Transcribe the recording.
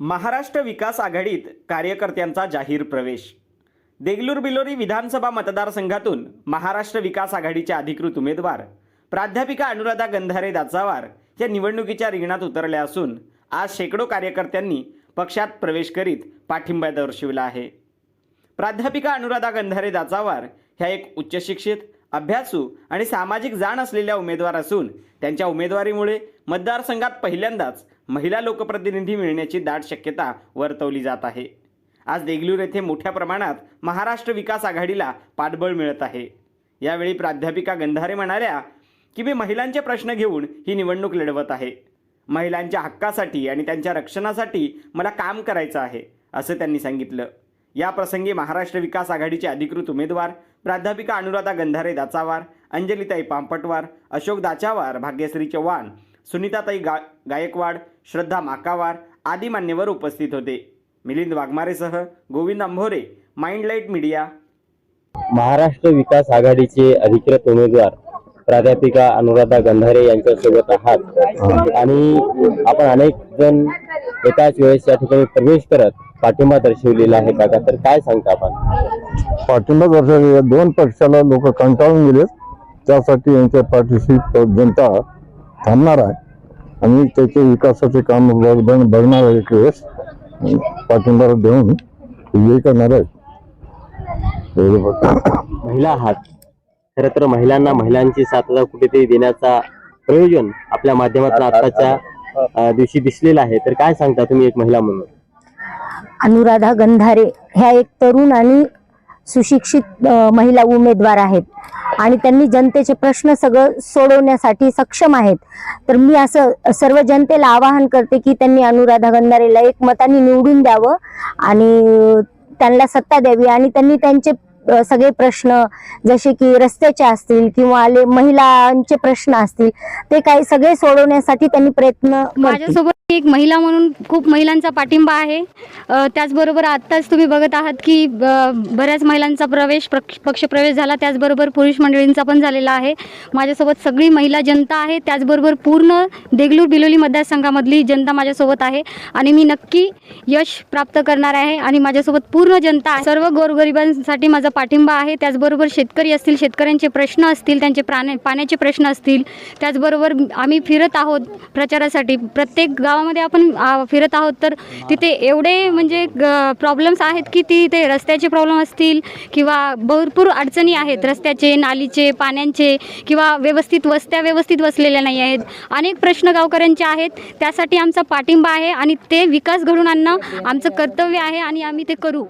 महाराष्ट्र विकास आघाडीत कार्यकर्त्यांचा जाहीर प्रवेश. देगलूर बिलोरी विधानसभा मतदारसंघातून महाराष्ट्र विकास आघाडीच्या अधिकृत उमेदवार प्राध्यापिका अनुराधा गंधारे दाचावार या निवडणुकीच्या रिंगणात उतरल्या असून आज शेकडो कार्यकर्त्यांनी पक्षात प्रवेश करीत पाठिंबा दर्शविला आहे. प्राध्यापिका अनुराधा गंधारे दाचावार ह्या एक उच्चशिक्षित अभ्यासू आणि सामाजिक जाण असलेल्या उमेदवार असून त्यांच्या उमेदवारीमुळे मतदारसंघात पहिल्यांदाच महिला लोकप्रतिनिधी मिळण्याची दाट शक्यता वर्तवली जात आहे. आज देगलूर येथे मोठ्या प्रमाणात महाराष्ट्र विकास आघाडीला पाठबळ मिळत आहे. यावेळी प्राध्यापिका गंधारे म्हणाल्या की मी महिलांचे प्रश्न घेऊन ही निवडणूक लढवत आहे. महिलांच्या हक्कासाठी आणि त्यांच्या रक्षणासाठी मला काम करायचं आहे असं त्यांनी सांगितलं. या प्रसंगी महाराष्ट्र विकास आघाडीचे अधिकृत उमेदवार प्राध्यापिका अनुराधा गंधारे दाचावार अंजलिताई पांपटवार अशोक दाचावार भाग्यश्री चव्हाण सुनीताताई गा गायकवाड श्रद्धा माकावार आदी मान्यवर उपस्थित होते. मिलिंद वाघमारेसह गोविंद अंभोरे माइंडलाईट मीडिया. महाराष्ट्र विकास आघाडीचे अधिकृत उमेदवार प्राध्यापिका अनुराधा गंधारे यांच्यासोबत आहात. आणि आपण अनेक जण एकाच वेळेस या ठिकाणी प्रवेश करत पाठिंबा दर्शवलेला आहे काका. तर काय सांगता आपण? पाठिंबा दर्शवले दोन पक्षाला लोक कंटाळून गेले त्यासाठी यांच्या पाठीशी जनता थांबणार आहे. आणि त्याचे विकासाचे काम बघ- बघ- बघणार आहे एक वेळेस. पाठिंबा देऊन विजयी करणार आहे. महिला आहात खरं तर महिलांना महिलांची साथ आता कुठेतरी देण्याचा प्रयोजन आपल्या माध्यमातून आताच्या दिवशी दिसलेला आहे. तर काय सांगता तुम्ही एक महिला म्हणून? अनुराधा गंधारे ह्या एक तरुण आणि सुशिक्षित महिला उमेदवार आहेत. आणि त्यांनी जनतेचे प्रश्न सगळं सोडवण्यासाठी सक्षम आहेत. तर मी असं सर्व जनतेला आवाहन करते की त्यांनी अनुराधा गंधारेला एक मताने निवडून द्यावं आणि त्यांना सत्ता द्यावी आणि त्यांनी त्यांचे सगळे प्रश्न जसे की रस्त्याचे असतील किंवा महिलांचे प्रश्न असतील ते काही सगळे सोडवण्यासाठी त्यांनी प्रयत्न माझ्यासोबत एक महिला म्हणून खूप महिलांचा पाठिंबा आहे. त्याचबरोबर आत्ताच तुम्ही बघत आहात की ब- बऱ्याच महिलांचा प्रवेश पक्ष पक्षप्रवेश झाला. त्याचबरोबर पुरुष मंडळींचा पण झालेला आहे. माझ्यासोबत सगळी महिला जनता आहे. त्याचबरोबर पूर्ण देगलूर बिलोली मतदारसंघामधली जनता माझ्यासोबत आहे. आणि मी नक्की यश प्राप्त करणार आहे आणि माझ्यासोबत पूर्ण जनता आहे. सर्व गोरगरिबांसाठी माझा पाठिंबा आहे. त्याचबरोबर शेतकरी असतील शेतकऱ्यांचे प्रश्न असतील त्यांचे प्राणे पाण्याचे प्रश्न असतील त्याचबरोबर आम्ही फिरत आहोत प्रचारासाठी. प्रत्येक गाव गावामध्ये आपण फिरत आहोत तर तिथे एवढे म्हणजे प्रॉब्लेम्स आहेत की तिथे रस्त्याचे प्रॉब्लेम असतील किंवा भरपूर अडचणी आहेत. रस्त्याचे नालीचे पाण्यांचे किंवा व्यवस्थित वस्त्या व्यवस्थित वसलेल्या नाही आहेत. अनेक प्रश्न गावकऱ्यांचे आहेत. त्यासाठी आमचा पाठिंबा आहे आणि ते विकास घडून आणणं आमचं कर्तव्य आहे आणि आम्ही ते करू.